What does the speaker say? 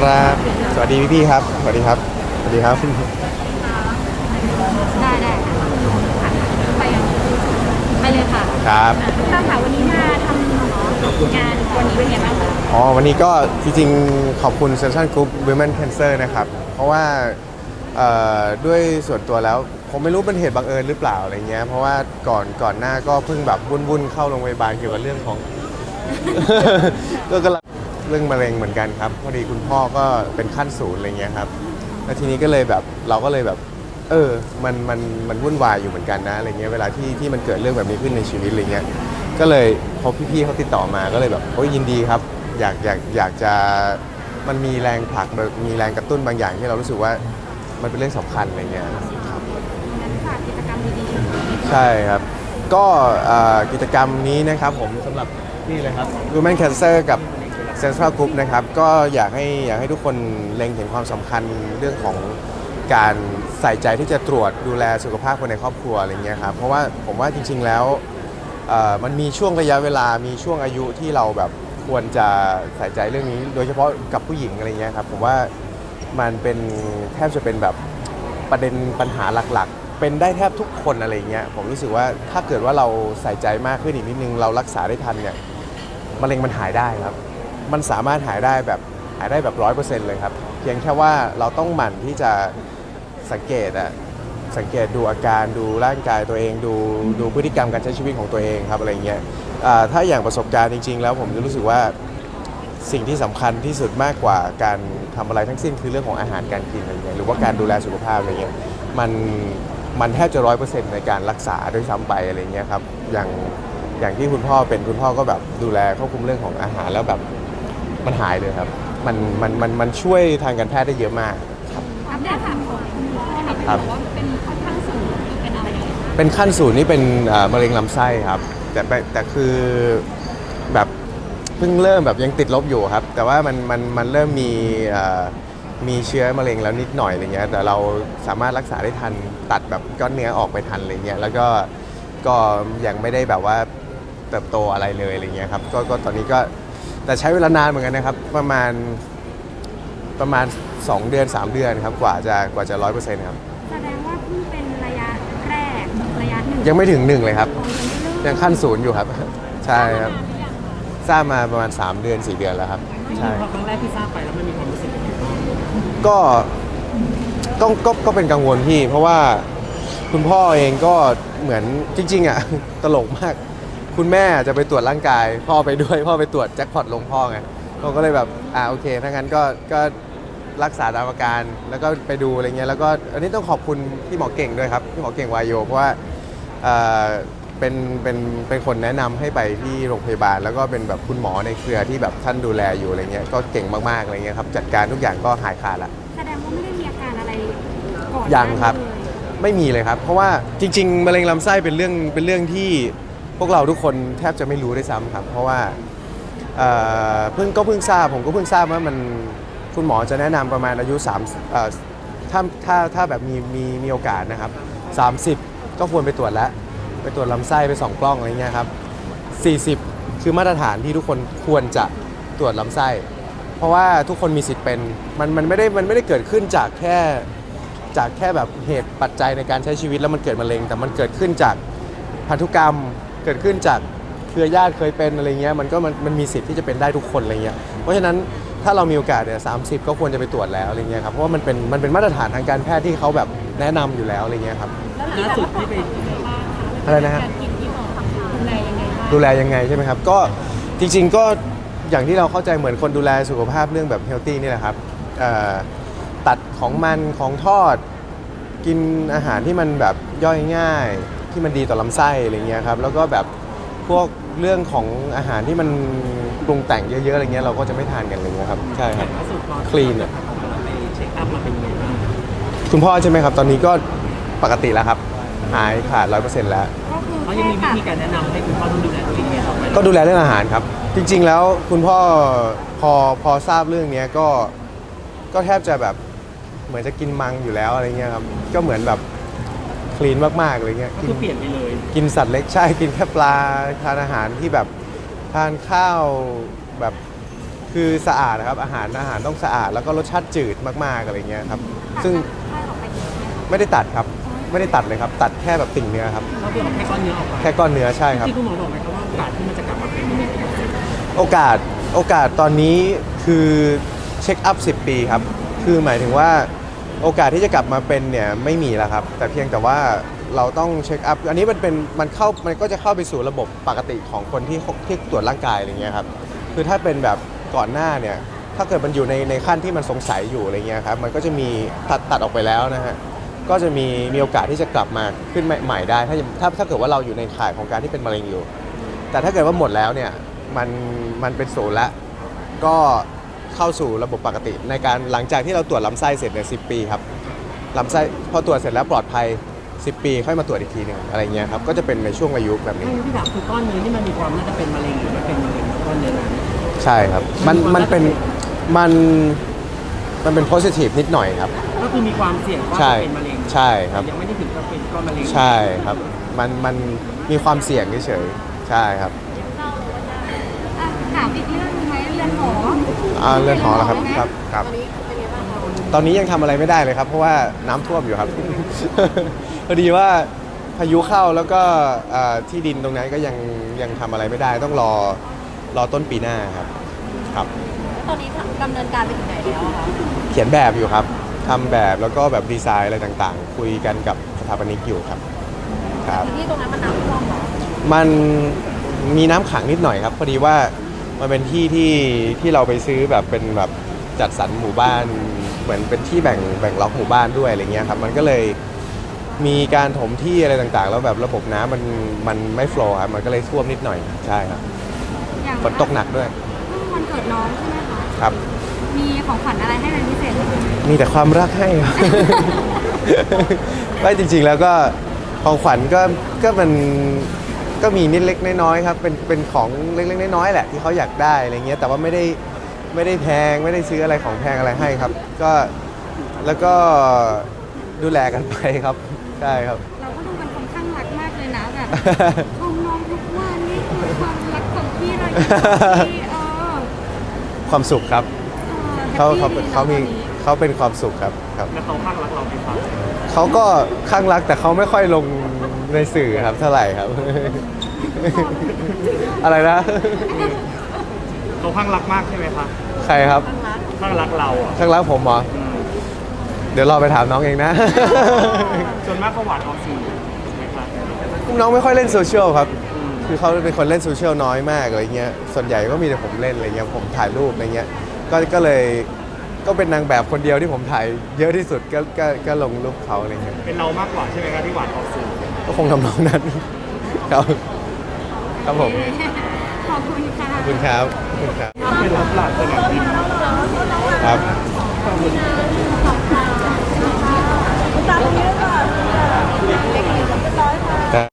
ครับ สวัสดีพี่พี่ๆครับ สวัสดีครับ สวัสดีครับ ได้ได้ค่ะไปยังไปเลยค่ะครับถ้าค่ะวันนี้มาทำงานวันนี้เป็นไงบ้างคะอ๋อ วันนี้ก็จริงๆ ขอบคุณ Central Group Women Cancer นะครับ เพราะว่าเอ่อด้วยส่วนตัวแล้ว ผมไม่รู้เป็นเหตุบังเอิญหรือเปล่าอะไรเงี้ย เพราะว่าก่อนก่อนหน้าก็เพิ่งแบบวุ่นๆ เข้าโรงพยาบาลเกี่ยวกับเรื่องของ ก็กำลัง เรื่องมะเร็งเหมือนกันครับพอดีคุณพ่อก็เป็นขั้นศูนย์อะไรเงี้ยครับแล้วทีนี้ก็เลยแบบเราก็เลยแบบ เออ มันมันมันวุ่นวายอยู่เหมือนกันนะอะไรเงี้ยเวลาที่ที่มันเกิดเรื่องแบบนี้ขึ้นในชีวิตอะไรเงี้ยก็เลยพอพี่ๆเขาติดต่อมาก็เลยแบบโอ้ยยินดีครับ อยากอยากอยากจะมันมีแรงผลักมีแรงกระตุ้นบางอย่างที่เรารู้สึกว่ามันเป็นเรื่องสำคัญอะไรเงี้ยครับงั้นฝากกิจกรรมดีใช่ครับ ก็เอ่อกิจกรรมนี้นะครับผมสำหรับนี่เลยครับ Women Cancer กับ Central Group นะครับก็อยากให้อยากให้ทุกคนเล็งเห็นความสำคัญเรื่องของการใส่ใจที่จะตรวจดูแลสุขภาพคนในครอบครัวอะไรเงี้ยครับเพราะว่าผมว่าจริง ๆแล้วมันมีช่วงระยะเวลามีช่วงอายุที่เราแบบควรจะใส่ใจเรื่องนี้ โดยเฉพาะกับผู้หญิงอะไรเงี้ยครับผมว่ามันเป็นแทบจะเป็นแบบประเด็นปัญหาหลักๆ เป็นได้แทบทุกคนอะไรเงี้ยผมรู้สึกว่าถ้าเกิดว่าเราใส่ใจมากขึ้นอีกนิดนึงเรารักษาได้ทันเนี่ยมะเร็งมันหายได้ครับ มันสามารถหายได้แบบหายได้แบบร้อยเปอร์เซ็นต์เลยครับ เพียงแค่ว่าเราต้องหมั่นที่จะสังเกตอะสังเกตดูอาการดูร่างกายตัวเองดูดูพฤติกรรมการใช้ชีวิตของตัวเองครับอะไรเงี้ยถ้าอย่างประสบการณ์จริง ๆ แล้วผมจะรู้สึกว่าสิ่งที่สำคัญที่สุดมากกว่าการทำอะไรทั้งสิ้นคือเรื่องของอาหารการกินอะไรเงี้ยหรือว่าการดูแลสุขภาพอะไรเงี้ยมันมันแทบจะร้อยเปอร์เซ็นต์ในการรักษาด้วยซ้ำไปอะไรเงี้ยครับอย่างอย่างที่คุณพ่อเป็นคุณพ่อก็แบบดูแลควบคุมเรื่องของอาหารแล้วแบบ มันหายเลยครับ มันมันมันมันช่วยทางการแพทย์ได้เยอะมากครับๆอัปเดตถามของคุณพ่อค่ะครับบอกว่าเป็นค่อนข้างสูงเป็นอะไรยังไงเป็นขั้นสูตรนี่เป็นเอ่อมะเร็งลำไส้ครับ แต่ไปแต่คือแบบเพิ่งเริ่มแบบยังติดลบอยู่ครับ แต่ว่ามันมันมันเริ่มมีเอ่อมีเชื้อมะเร็งแล้วนิดหน่อยอะไรเงี้ยแต่เราสามารถรักษาได้ทันตัดแบบก้อนเนื้อออกไปทันอะไรเงี้ยแล้วก็ก็ยังไม่ได้แบบว่าเติบโตอะไรเลยอะไรเงี้ยครับก็ก็ตอนนี้ก็ แต่ใช้เวลานานเหมือนกันนะครับ ประมาณประมาณ 2 เดือน 3 เดือนครับกว่าจะกว่าจะร้อยเปอร์เซ็นต์ครับ แสดงว่าเพิ่งเป็นระยะแรกระยะหนึ่งยังไม่ถึงหนึ่งเลยครับของยังไม่เริ่มยังขั้นศูนย์อยู่ครับ ใช่ครับทราบมาประมาณ 3 เดือน 4 เดือนแล้วครับจริงใช่ๆพอครั้งแรกที่ทราบไปแล้วมันมีความรู้สึกยังไงบ้างก็ก็ก็ก็เป็นกังวลพี่ เพราะว่าคุณพ่อเองก็เหมือนจริงๆอะตลกมาก คุณแม่จะไปตรวจร่างกาย พ่อไปด้วยพ่อไปตรวจแจ็คพอตลงพ่อไงเราก็เลยแบบอ่าโอเคถ้างั้นก็ก็รักษาตามอาการแล้วก็ไปดูอะไรเงี้ยแล้วก็อันนี้ต้องขอบคุณพี่หมอเก่งด้วยครับพี่หมอเก่งวายโยเพราะว่าเอ่อเป็นเป็นเป็นคนแนะนำให้ไปที่โรงพยาบาล แล้วก็เป็นแบบคุณหมอในเครือที่แบบท่านดูแลอยู่อะไรเงี้ยก็เก่งมากๆอะไรเงี้ยครับจัดการทุกอย่างก็หายขาดละ แสดงว่าไม่ได้มีอาการอะไรก่อนยังครับหน้านี้เลยไม่มีเลยครับ เพราะว่าจริง ๆ มะเร็งลำไส้เป็นเรื่องเป็นเรื่องที่ พวกเราทุกคนแทบจะไม่รู้ด้วยซ้ำครับ เพราะว่าเอ่อเพิ่งก็เพิ่งทราบผมก็เพิ่งทราบว่ามันคุณหมอจะแนะนำประมาณอายุ3เอ่อถ้าถ้าถ้าแบบมีมีมีโอกาสนะครับ 30 ก็ควรไปตรวจแล้ว ไปตรวจลำไส้ไปส่องกล้องอะไรเงี้ยครับ 40 คือมาตรฐานที่ทุกคนควรจะตรวจลำไส้ เพราะว่าทุกคนมีสิทธิ์เป็นมันมันไม่ได้มันไม่ได้เกิดขึ้นจากแค่จากแค่แบบเหตุปัจจัยในการใช้ชีวิตแล้วมันเกิดมะเร็ง แต่มันเกิดขึ้นจากพันธุกรรม เกิดขึ้นจากเครือญาติเคยเป็นอะไรเงี้ยมันก็มันมันมีสิทธิ์ที่จะเป็นได้ทุกคนอะไรเงี้ยเพราะฉะนั้นถ้าเรามีโอกาสเนี่ยสาก็ควรจะไปตรวจแล้วอะไรเงี้ยครับเพราะว่ามันเป็นมันเป็นมาตรฐานทางการแพทย์ที่เขาแบบแนะนำอยู่แล้วอะไรเงี้ยครับล่าสุดที่ไป อะไรนะฮะ การกินที่หมอทำดูแลยังไงบ้างดูแลยังไงใช่ไหมครับ ก็จริงๆก็อย่างที่เราเข้าใจเหมือนคนดูแลสุขภาพเรื่องแบบเฮลตี้นี่แหละครับเอ่อตัดของมันของทอด กินอาหารที่มันแบบย่อยง่าย ที่มันดีต่อลำไส้อะไรเงี้ยครับแล้วก็แบบพวกเรื่องของอาหารที่มันปรุงแต่งเยอะๆอะไรเงี้ยเราก็จะไม่ทานกันอะไรเงี้ยครับใช่ครับ ล่าสุดตอนคลีนอะไปเช็คอัพมาเป็นยังไงบ้างคุณพ่อใช่ไหมครับ ตอนนี้ก็ปกติแล้วครับ หายขาดร้อยเปอร์เซ็นต์แล้ว ก็คือเขายังมีวิธีการแนะนำให้คุณพ่อต้องดูแลตัวเองยังไงต่อไปก็ดูแลเรื่องอาหารครับ จริง ๆ แล้วคุณพ่อพอพอทราบเรื่องเนี้ยก็ก็แทบจะแบบเหมือนจะกินมังอยู่แล้วอะไรเงี้ยครับ ก็เหมือนแบบค ลีนมากๆอะไรเงี้ยก็กิคือเปลี่ยนไปเลยกินสัตว์เล็กใช่กินแค่ปลาทานอาหารที่แบบทานข้าวแบบคือสะอาดนะครับอาหารอาหารต้องสะอาด แล้วก็รสชาติจืดมากๆอะไรเงี้ยครับซึ่งค่ายออกไปเยอะไหมคะไม่ได้ตัดครับไม่ได้ตัดเลยครับ ตัดแค่แบบติ่งเนื้อครับก็คือเอาแค่ก้อนเนื้อออกไปแค่ก้อนเนื้อใช่ครับ ที่คุณหมอบอกไหมครับว่าโอกาสที่มันจะกลับมาเป็นโอกาสโอกาสตอนนี้คือเช็คอัพ 10 ปีครับ คือหมายถึงว่า โอกาสที่จะกลับมาเป็นเนี่ยไม่มีแล้วครับ แต่เพียงแต่ว่าเราต้องเช็คอัพอันนี้มันเป็นมันเข้ามันก็จะเข้าไปสู่ระบบปกติของคนที่ที่ตรวจร่างกายอะไรเงี้ยครับคือถ้าเป็นแบบก่อนหน้าเนี่ยถ้าเกิดมันอยู่ในในขั้นที่มันสงสัยอยู่อะไรเงี้ยครับมันก็จะมีตัดตัดออกไปแล้วนะฮะก็จะมีมีโอกาสที่จะกลับมาขึ้นใหม่ได้ถ้าถ้าถ้าเกิดว่าเราอยู่ในข่ายของการที่เป็นมะเร็งอยู่ แต่ถ้าเกิดว่าหมดแล้วเนี่ยมันมันเป็นศูนย์ละก็ เข้าสู่ระบบปกติ ในการหลังจากที่เราตรวจลำไส้เสร็จเนี่ยสิปีครับลำไส้พอตรวจเสร็จแล้วปลอดภัย 10 ปีค่อยมาตรวจอีกทีหนึ่งอะไรเงี้ยครับก็จะเป็นในช่วงอายุแบบนี้ไม่งั้นพี่ถามคือก้อนเนื้อนี่มันมีความน่าจะเป็นมะเร็งหรือไม่เป็นมะเร็งก้อนเนื้อนั้น ใช่ครับ มันมันเป็นมันมันเป็น positive นิดหน่อยครับ ก็คือมีความเสี่ยงว่าใช่จะเป็นมะเร็งใช่ครับ ยังไม่ได้ถึงกับเป็นก้อนมะเร็งใช่ครับ มันมันมีความเสี่ยงเฉยๆใช่ครับ อะถามอีกเรื่อง อ่าเรือนหอแล้วครับครับครับ ตอนนี้เป็นยังไงบ้างคะตอนนี้ยังทำอะไรไม่ได้เลยครับ เพราะว่าน้ำท่วมอยู่ครับ พอดีว่าพายุเข้าแล้วก็เอ่อที่ดินตรงนั้นก็ยังยังทำอะไรไม่ได้ ต้องรอรอต้นปีหน้าครับครับ ตอนนี้ดำเนินการไปถึงไหนแล้วอะคะเขียนแบบอยู่ครับทำแบบแล้วก็แบบดีไซน์อะไรต่างๆ คุยกันกับสถาปนิกอยู่ครับครับ พื้นที่ตรงนั้นมันน้ำท่วมเหรอมันมีน้ำขังนิดหน่อยครับ พอดีว่า มันเป็นที่ที่ที่เราไปซื้อแบบเป็นแบบจัดสรรหมู่บ้าน เหมือนเป็นที่แบ่งแบ่งล็อกหมู่บ้านด้วยอะไรเงี้ยครับมันก็เลยมีการถมที่อะไรต่างๆ แล้วแบบระบบน้ำมันมันไม่โฟล์ครับมันก็เลยท่วมนิดหน่อยใช่ครับอย่างฝนตกหนักด้วยเพิ่งวันเกิดน้องใช่ไหมคะ ครับ มีของขวัญอะไรให้เป็นพิเศษไหมคะมีแต่ความรักให้ครับ ไม่จริงๆแล้วก็ของขวัญก็ก็มัน ก็มีนิดเล็กน้อยๆครับเป็นเป็นของเล็กๆน้อยๆแหละที่เขาอยากได้อะไรเงี้ยแต่ว่าไม่ได้ไม่ได้แพงไม่ได้ซื้ออะไรของแพงอะไรให้ครับ ก็แล้วก็ดูแลกันไปครับใช่ครับ เราก็ดูเป็นคนข้างรักมากเลยนะแบบชมน้องทุกวันนี่คือความรักของพี่เลยที่เออความสุขครับเอเขาอเขาแฮปปี้เขามีดีนะเขาเป็นความสุขครับครับแล้วเขาข้างรักเราเป็นความ เขาก็ข้างรักแต่เขาไม่ค่อยลงในสื่อครับเท่าไหร่ครับ อะไรนะ เขาข้างรักมากใช่ไหมคะใครครับ ข้างรักเราอะข้างรักผมเหรอเดี๋ยวรอไปถามน้องเองนะ ส่วนมากเขาหวานออกสื่อถูกไหมคะน้องไม่ค่อยเล่นโซเชียลครับ อืมคือเขาเป็นคนเล่นโซเชียลน้อยมากอะไรเงี้ย ส่วนใหญ่ก็มีแต่ผมเล่นอะไรเงี้ย ผมถ่ายรูปอะไรเงี้ย ก็ก็เลย ก็เป็นนางแบบคนเดียวที่ผมถ่ายเยอะที่สุดก็ก็ก็ลงรูปเขาอะไรเงี้ยเป็นเรามากกว่าใช่ไหมครับที่หวานออกสื่อก็คงทำนองนั้นครับครับผมขอบคุณค่ะขอบคุณครับขอบคุณครับเป็นรับหลักสนามบินครับขอบคุณค่ะตามนี้ก่อนเด็กๆจะร้อยค่ะ